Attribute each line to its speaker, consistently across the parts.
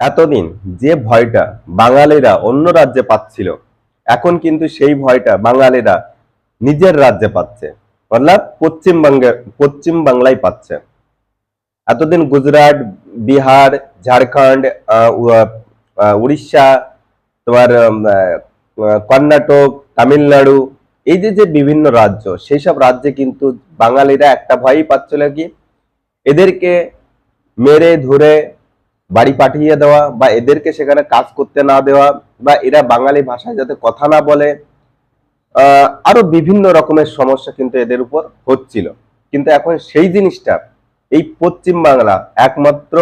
Speaker 1: এতদিন যে ভয়টা বাঙালিরা অন্য রাজ্যে পাচ্ছিল, এখন কিন্তু সেই ভয়টা বাঙালিরা নিজের রাজ্যে পাচ্ছে মতলব পশ্চিমবঙ্গে পশ্চিম বাংলায় পাচ্ছে। এতদিন গুজরাট, বিহার, ঝাড়খণ্ড উড়িষ্যা, তোমার কর্ণাটক, তামিলনাড়ু, এই যে যে বিভিন্ন রাজ্য, সেই সব রাজ্যে কিন্তু বাঙালিরা একটা ভয়ই পাচ্ছিল কি? এদেরকে মেরে ধরে বাড়ি পাঠিয়ে দেওয়া বা এদেরকে সেখানে কাজ করতে না দেওয়া বা এরা বাঙালি ভাষায় যাতে কথা না বলে আরও বিভিন্ন রকমের সমস্যা কিন্তু এদের উপর হচ্ছিল। কিন্তু এখন সেই জিনিসটা, এই পশ্চিম বাংলা একমাত্র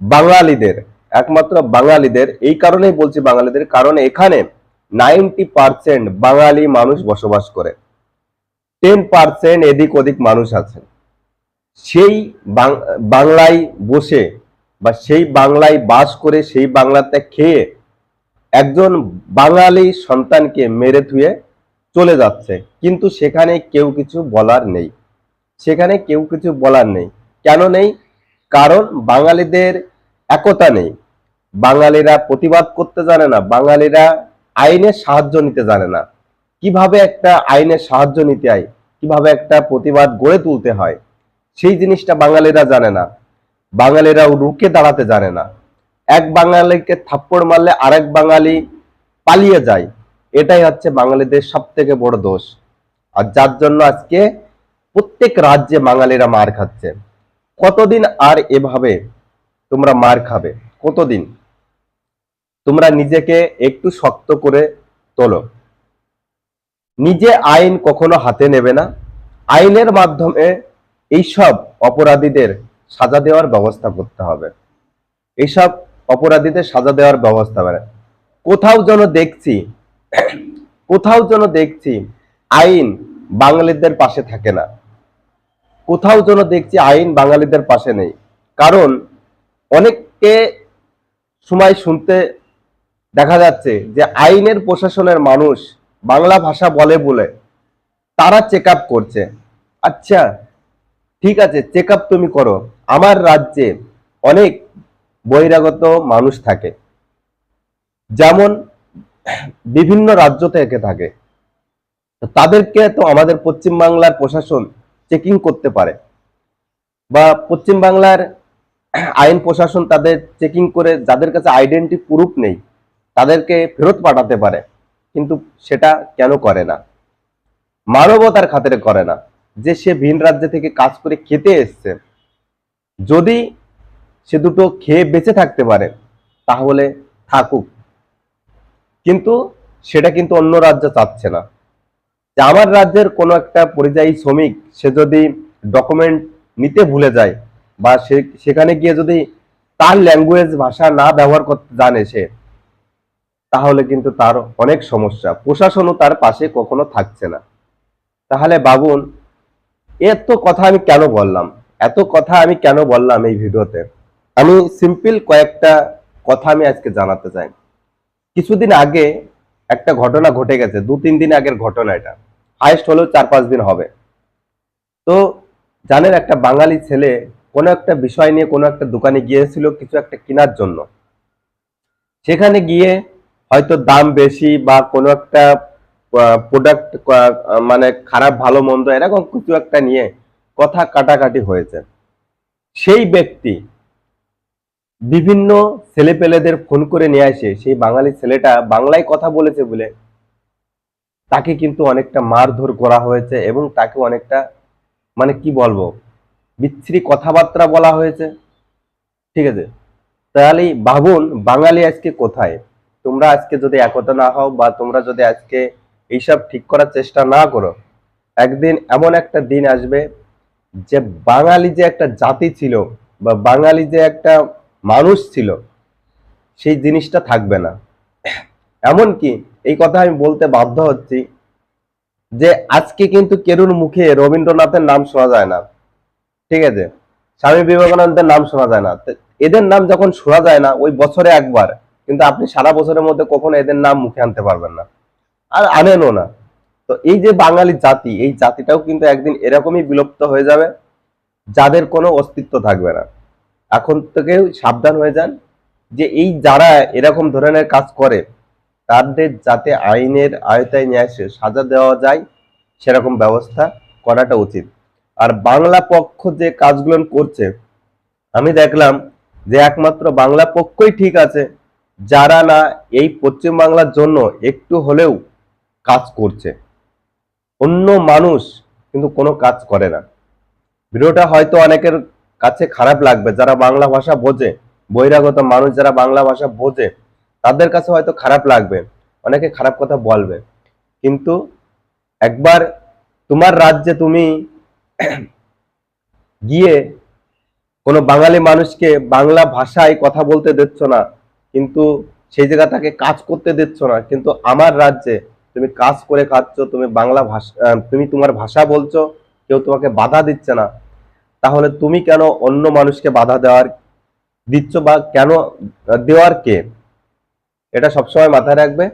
Speaker 1: বাঙালিদের একমাত্র বাঙালিদের, এই কারণেই বলছি বাঙালিদের, কারণ এখানে নাইনটি পার্সেন্ট বাঙালি মানুষ বসবাস করে। টেন পার্সেন্ট এদিক ওদিক মানুষ আছেন সেই বাংলায় বসে বা সেই বাংলায় বাস করে সেই বাংলাতে খেয়ে একজন বাঙালি সন্তানকে মেরে ধুয়ে চলে যাচ্ছে। কিন্তু সেখানে কেউ কিছু বলার নেই। সেখানে কেউ কিছু বলার নেই। কেন নেই? কারণ বাঙালিদের একতা নেই। বাঙালিরা প্রতিবাদ করতে জানে না। বাঙালিরা আইনের সাহায্য নিতে জানে না। কীভাবে একটা আইনের সাহায্য নিতে হয়? কীভাবে একটা প্রতিবাদ গড়ে তুলতে হয়? সেই জিনিসটা বাঙালিরা জানে না। বাঙালিরা রুখে দাঁড়াতে জানে না। এক বাঙালিকে থাপ্পড় মারলে আরেক বাঙালি পালিয়ে যায়। এটাই হচ্ছে বাঙালিদের সব থেকে বড় দোষ। আর যার জন্য আজকে প্রত্যেক রাজ্যে বাঙালিরা মার খাচ্ছে। কতদিন আর এভাবে তোমরা মার খাবে? কতদিন? তোমরা নিজেকে একটু শক্ত করে তোলো। নিজে আইন কখনো হাতে নেবে না। আইনের মাধ্যমে এইসব অপরাধীদের সাজা দেওয়ার ব্যবস্থা করতে হবে। এইসব অপরাধীদের সাজা দেওয়ার ব্যবস্থা করে। কোথাও যেন দেখছি, কোথাও যেন দেখছি আইন বাঙালিদের পাশে থাকে না। কোথাও যেন দেখছি আইন বাঙালিদের পাশে নেই। কারণ অনেককে সময় শুনতে দেখা যাচ্ছে যে আইনের প্রশাসনের মানুষ বাংলা ভাষা বলে বলে তারা চেক করছে। আচ্ছা ঠিক আছে চেক আপ তুমি করো। আমার রাজ্যে অনেক বহিরাগত মানুষ থাকে। যেমন বিভিন্ন রাজ্য থেকে থাকে। তাদেরকে তো আমাদের পশ্চিম বাংলার প্রশাসন চেকিং করতে পারে। বা পশ্চিম বাংলার আইন প্রশাসন তাদের চেকিং করে যাদের কাছে আইডেন্টি প্রুফ নেই, তাদেরকে ফেরত পাঠাতে পারে। কিন্তু সেটা কেন করে না? মানবতার খাতিরে করে না। যে সে ভিন রাজ্যে থেকে কাজ করে খেতে এসছে। যদি সে দুটো খেয়ে বেঁচে থাকতে পারে, তাহলে থাকুক। কিন্তু সেটা কিন্তু অন্য রাজ্য চাচ্ছে না। যে আমার রাজ্যের কোনো একটা পরিযায়ী শ্রমিক, সে যদি ডকুমেন্ট নিতে ভুলে যায় বা সেখানে গিয়ে যদি তার ল্যাঙ্গুয়েজ ভাষা না ব্যবহার করতে জানে সে, তাহলে কিন্তু তার অনেক সমস্যা। প্রশাসনও তার পাশে কখনো থাকছে না। তাহলে বাবুন এত কথা আমি কেন বললাম? এত কথা আমি কেন বললাম এই ভিডিওতে? আমি সিম্পল কয়েকটা কথা আমি আজকে জানাতে চাই। কিছুদিন আগে একটা ঘটনা ঘটে গেছে, দু, তিন দিন আগের ঘটনা এটা। হাইস্ট হলেও চার, পাঁচ দিন হবে। তো জানেন, একটা বাঙালি ছেলে কোনো একটা বিষয় নিয়ে কোনো একটা দোকানে গিয়েছিল কিছু একটা কেনার জন্য। সেখানে গিয়ে হয়তো দাম বেশি বা কোনো একটা প্রোডাক্ট মানে খারাপ, ভালো, মন্দ, এরকম কিছু একটা নিয়ে কথা কাটাকাটি হয়েছে। সেই ব্যক্তি বিভিন্ন ছেলেপেলেদের ফোন করে নিয়ে আসে, সেই বাঙালি ছেলেটা বাংলায় কথা বলেছে বলে তাকে কিন্তু অনেকটা মারধর করা হয়েছে এবং তাকে অনেকটা মানে কি বলব, বিচ্ছিরি কথাবার্তা বলা হয়েছে। ঠিক আছে? তাহলে ভাবুন বাঙালি আজকে কোথায়? তোমরা আজকে যদি একতা না হও বা তোমরা যদি আজকে এইসব ঠিক করার চেষ্টা না করো। একদিন এমন একটা দিন আসবে যে বাঙালি যে একটা জাতি ছিল বা বাঙালি যে একটা মানুষ ছিল, সেই জিনিসটা থাকবে না। এমনকি এই কথা আমি বলতে বাধ্য হচ্ছি যে আজকে কিন্তু কেরুর মুখে রবীন্দ্রনাথের নাম শোনা যায় না। ঠিক আছে? স্বামী বিবেকানন্দের নাম শোনা যায় না। এদের নাম যখন শোনা যায় না, ওই বছরে একবার, কিন্তু আপনি সারা বছরের মধ্যে কখনো এদের নাম মুখে আনতে পারবেন না। আর আনেনও না। তো এই যে বাঙালি জাতি, এই জাতিটাও কিন্তু একদিন এরকমই বিলুপ্ত হয়ে যাবে, যাদের কোনো অস্তিত্ব থাকবে না। এখন থেকে সাবধান হয়ে যান যে এই যারা এরকম ধরনের কাজ করে, তাদের যাতে আইনের আয়তায় নিয়ে আসে সাজা দেওয়া যায়, সেরকম ব্যবস্থা করাটা উচিত। আর বাংলা পক্ষ যে কাজগুলো করছে, আমি দেখলাম যে একমাত্র বাংলা পক্ষই ঠিক আছে, যারা না এই পশ্চিম বাংলার জন্য একটু হলেও কাজ করছে। অন্য মানুষ কিন্তু কোনো কাজ করে না। ভিডিওটা হয়তো অনেকের কাছে খারাপ লাগবে, যারা বাংলা ভাষা বোঝে, বহিরাগত মানুষ যারা বাংলা ভাষা বোঝে, তাদের কাছে হয়তো খারাপ লাগবে, অনেকে খারাপ কথা বলবে। কিন্তু একবার তোমার রাজ্যে তুমি গিয়ে কোনো বাঙালি মানুষকে বাংলা ভাষায় কথা বলতে দিচ্ছ না, কিন্তু সেই জায়গা তাকে কাজ করতে দিচ্ছ না, কিন্তু আমার রাজ্যে তুমি কাজ করে খাচ্ছ তুমি বাংলা ভাষা তুমি তোমার ভাষা বলছো, কেউ তোমাকে বাধা দিচ্ছে না। তাহলে তুমি কেন অন্য মানুষকে বাধা দেওয়ার, দিচ্ছ বা কেন, দেওয়ার কে? এটা সবসময় মাথায় রাখবে।